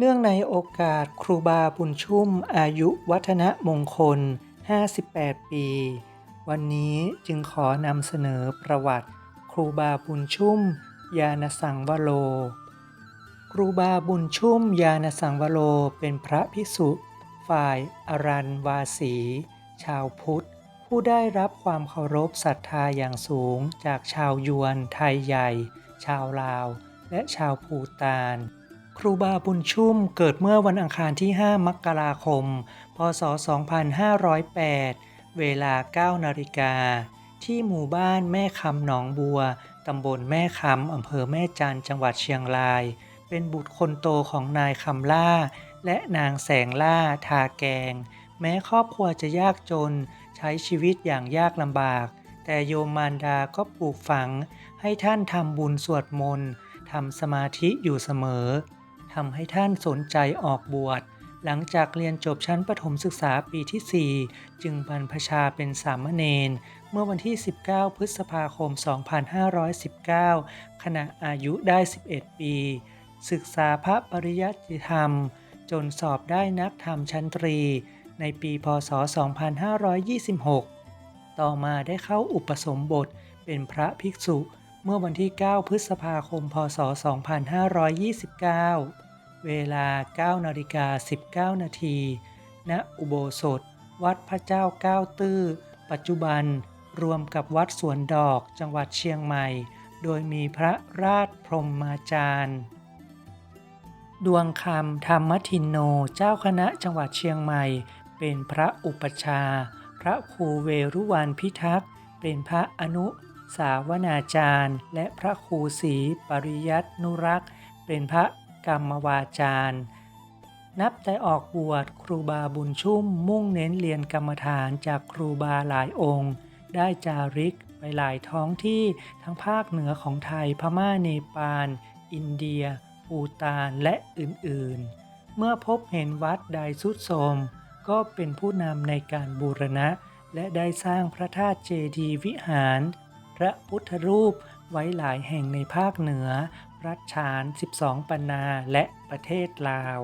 เนื่องในโอกาสครูบาบุญชุ่มอายุวัฒนมงคล 58 ปี วันนี้จึงขอนำเสนอประวัติครูบาบุญชุ่ม ยานสังวโรครูบาบุญชุ่ม ยานสังวโรเป็นพระภิกษุ ฝ่ายอรันวาสี ชาวพุทธ ผู้ได้รับความเคารพศรัทธาอย่างสูงจากชาวยวนไทยใหญ่ ชาวลาว และชาวภูตาน ครูบาบุญชุ่มเกิดเมื่อวันอังคารที่ 5 มกราคม พศ 2508 เวลา 9 นาฬิกา ที่หมู่บ้านแม่คำหนองบัว ตำบลแม่คำอำเภอแม่จันจังหวัดเชียงราย เป็นบุตรคนโตของนายคำล่า และนางแสงล่าทาแกง แม้ครอบครัวจะยากจน ใช้ชีวิตอย่างยากลำบาก แต่โยมมารดาก็ปลูกฝัง ให้ท่านทำบุญสวดมนต์ทำสมาธิอยู่เสมอ ทำให้ท่านสนใจออกบวช หลังจากเรียนจบชั้นประถมศึกษาปีที่ 4 จึงบรรพชาเป็นสามเณรเมื่อวันที่ 19 พฤษภาคม 2519 ขณะอายุได้ 11 ปี ศึกษาพระปริยัติธรรม จนสอบได้นักธรรมชั้นตรี ในปีพศ 2526 ต่อมาได้เข้าอุปสมบทเป็นพระภิกษุเมื่อวันที่ 9 พฤษภาคม พศ 2529 เวลา9นาฬิกา19 นาที ณ อุโบสถ วัดพระเจ้าเก้าตื้อ ปัจจุบันรวมกับวัดสวนดอกจังหวัดเชียงใหม่ โดยมีพระราชพรหมาจารย์ ดวงคำธรรมทินโนเจ้าคณะจังหวัดเชียงใหม่ เป็นพระอุปชา พระครูเวรุวันพิทักษ์ เป็นพระอนุสาวนาจารย์ และพระครูศรีปริยัตนุรักษ์ เป็นพระ กรรมวาจารย์ นับแต่ออกบวชครูบาบุญชุ่มมุ่งเน้นเรียนกรรมฐานจากครูบาหลายองค์ ได้จาริกไปหลายท้องที่ทั้งภาคเหนือของไทยพม่าเนปาล อินเดียภูตานและอื่นๆ เมื่อพบเห็นวัดใดสุดโทรมก็เป็นผู้นำในการบูรณะ และได้สร้างพระธาตุเจดีย์วิหาร พระพุทธรูปไว้หลายแห่งในภาคเหนือ รัชฉาน 12 ปันนา และประเทศลาว